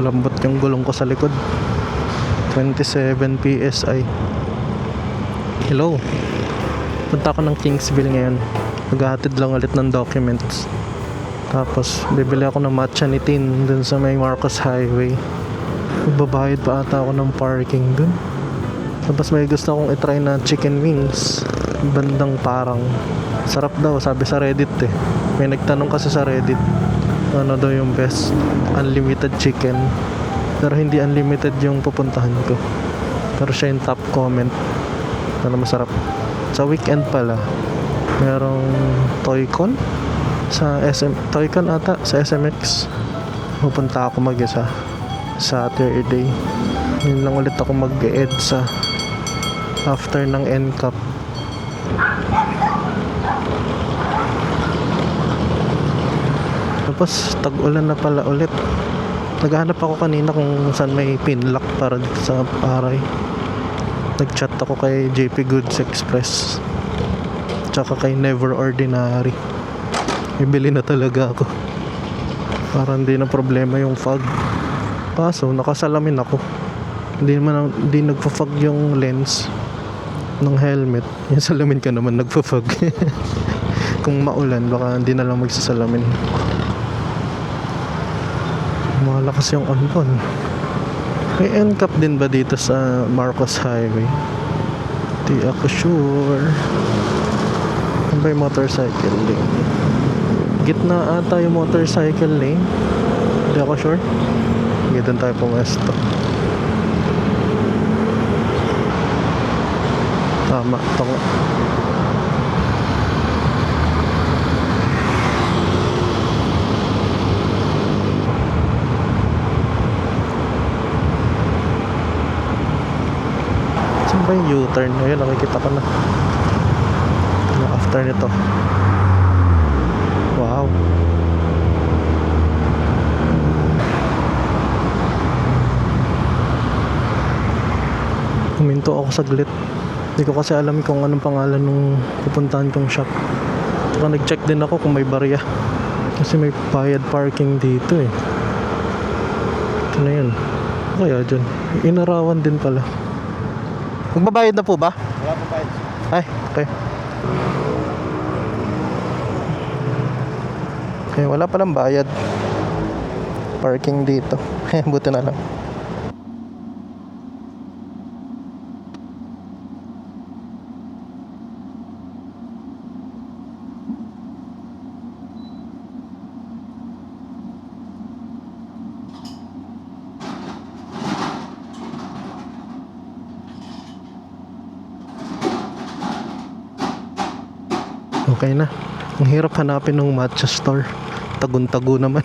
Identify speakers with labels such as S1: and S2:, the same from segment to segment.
S1: Malambot yung gulong ko sa likod. 27 PSI. Hello. Punta ako ng Kingsville ngayon. Maghahatid lang ulit ng documents. Tapos, bibili ako ng matcha ni Tin dun sa may Marcos Highway. Magbabayad pa ata ako ng parking dun. Tapos may gusto akong itry na chicken wings. Bandang parang. Sarap daw, sabi sa Reddit eh. May nagtanong kasi sa Reddit. Ano daw yung best unlimited chicken. Pero hindi unlimited yung pupuntahan ko. Pero siya yung top comment. Ano masarap. Sa weekend pala, merong Toycon sa SM Toycon ata sa SMX. Pupunta ako mag-isa Saturday. Yun lang ulit ako mag-EDSA after ng NCAP. Tapos tag-ulan na pala ulit. Naghahanap ako kanina kung saan may pinlock para dito sa Paray. Nag-chat ako kay JP Goods Express. Tsaka kay Never Ordinary. Bibili na talaga ako. Para hindi na problema yung fog. Kaso nakasalamin ako. Hindi naman hindi nagfa-fog yung lens ng helmet. Yung salamin ka naman nagfa-fog. Kung maulan baka hindi na lang magsasalamin. Malakas yung ambon. May NCAP din ba dito sa Marcos Highway? Di ako sure. Ano ba yung motorcycle lane? Gitna ata yung motorcycle lane. Di ako sure. Doon tayo pumesto. Tama, ito ba yung U-turn? Ayun, nakikita ko na. Ano after nito? Wow. Huminto ako saglit. Hindi ko kasi alam kung anong pangalan nung pupuntahan kong shop. Saka nag-check din ako kung may barya. Kasi may bayad parking dito eh. Ito na yun. Kaya dyan. Inarawan din pala. Magbabayad na po ba?
S2: Wala pa tayo.
S1: Ay, okay. Okay, wala palang bayad. Parking dito. Buti na lang. Okay na. Ang hirap hanapin ng matcha store. Tagun-tago naman.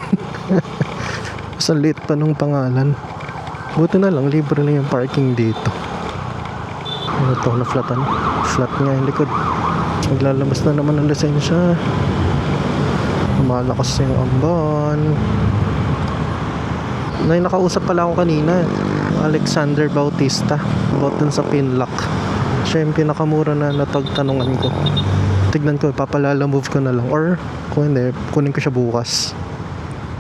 S1: Sa liit pa nung pangalan. Buti na lang, libre na yung parking dito. Ano to, na-flatan? Flat nga yung likod. Maglalabas na naman ang lisensya. Malakas yung amban. May nakausap pala ako kanina. Alexander Bautista. About sa pinlock. Siya yung pinakamura na natagtanungan ko tignan ko, papalala move ko na lang. Or, kung hindi, kunin ko siya bukas.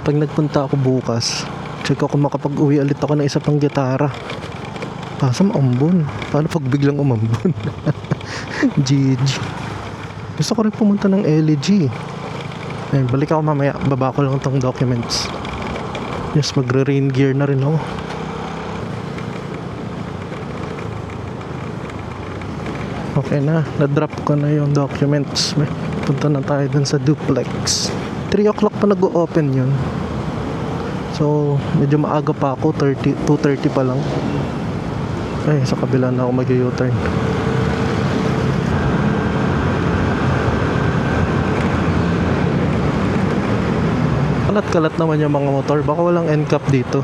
S1: Pag nagpunta ako bukas, check ako makapag-uwi ulit ako ng isa pang gitara. Kaso maambon. Paano pag biglang umambon? GG. Gusto ko rin pumunta ng LG. Ayun, balik ako mamaya. Baba ko lang tong documents. Yes, magre-rain gear na rin ako. Okay na, na-drop ko na yung documents. Punta na tayo dun sa duplex. 3 o'clock pa nag-open yun. So, medyo maaga pa ako, 30, 2.30 pa lang. Ay, sa kabila na ako mag-u-turn. Kalat-kalat naman yung mga motor. Baka walang NCAP dito.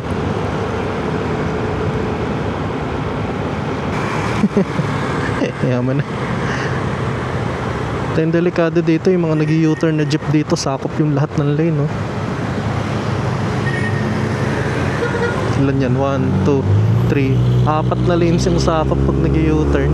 S1: Yaman na. Ito yung delikado dito, yung mga nag u-turn na jeep dito, sakop yung lahat ng lane, no? Ilan yan? 1, 2, 3. Apat na lanes yung sakop pag nag u-turn.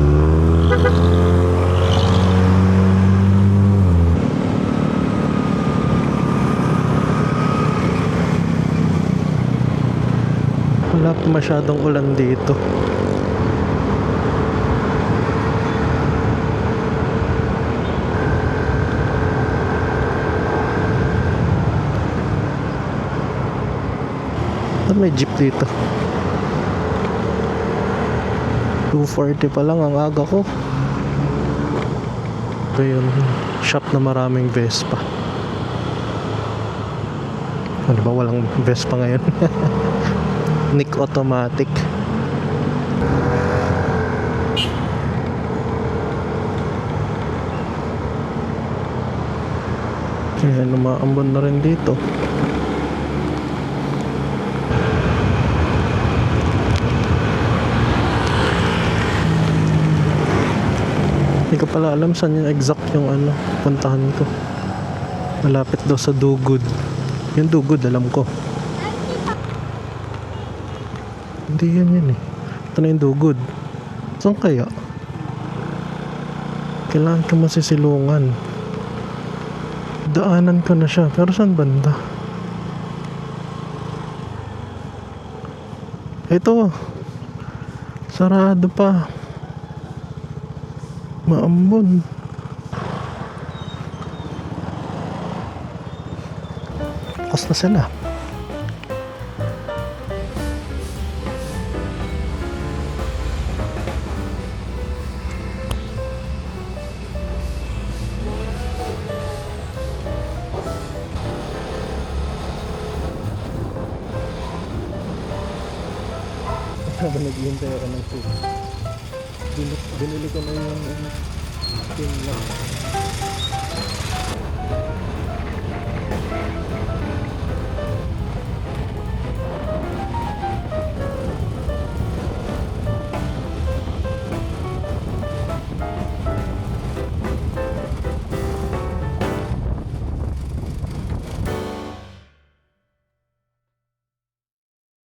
S1: Wala pa masyadong ulan dito. Ba't may jeep dito? 240 pa lang ang aga ko. Ito yung shop na maraming Vespa. Ano ba walang Vespa ngayon? Nick Automatic. Kaya lumaambon na rin dito. Hindi ko pala alam saan yung exact yung ano, puntahan ko. Malapit daw sa Dugod. Yung Dugod, alam ko. Hindi yan yun eh. Ito na yung Dugod. Saan kaya? Kailangan ka masisilungan. Daanan ko na siya. Pero saan banda? Ito. Sarado pa. Maambon. Bukas na sila. Habang naghihintay ako ng food binili ko na yung ano, pin lock.